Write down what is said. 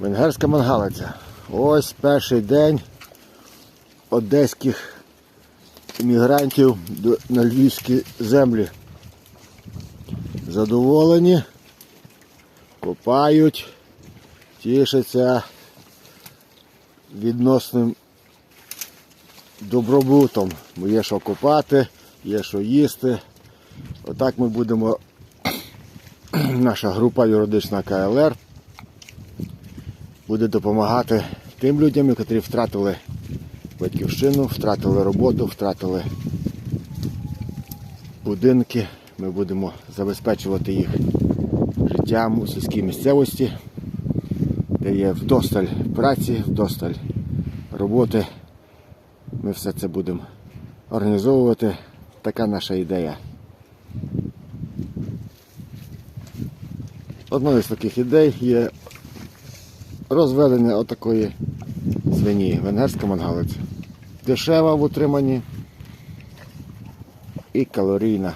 Венгерська мангалиця. Ось перший день одеських іммігрантів на львівські землі. Задоволені, копають, тішаться відносним добробутом. Є що копати, є що їсти. Отак ми будемо, наша група юридична КЛР буде допомагати тим людям, які втратили батьківщину, втратили роботу, втратили будинки. Ми будемо забезпечувати їх життям у сільській місцевості, де є вдосталь праці, вдосталь роботи. Ми все це будемо організовувати. Така наша ідея. Одною з таких ідей є розведення отакої свині, венгерська мангалиця. Дешева в утриманні і калорійна.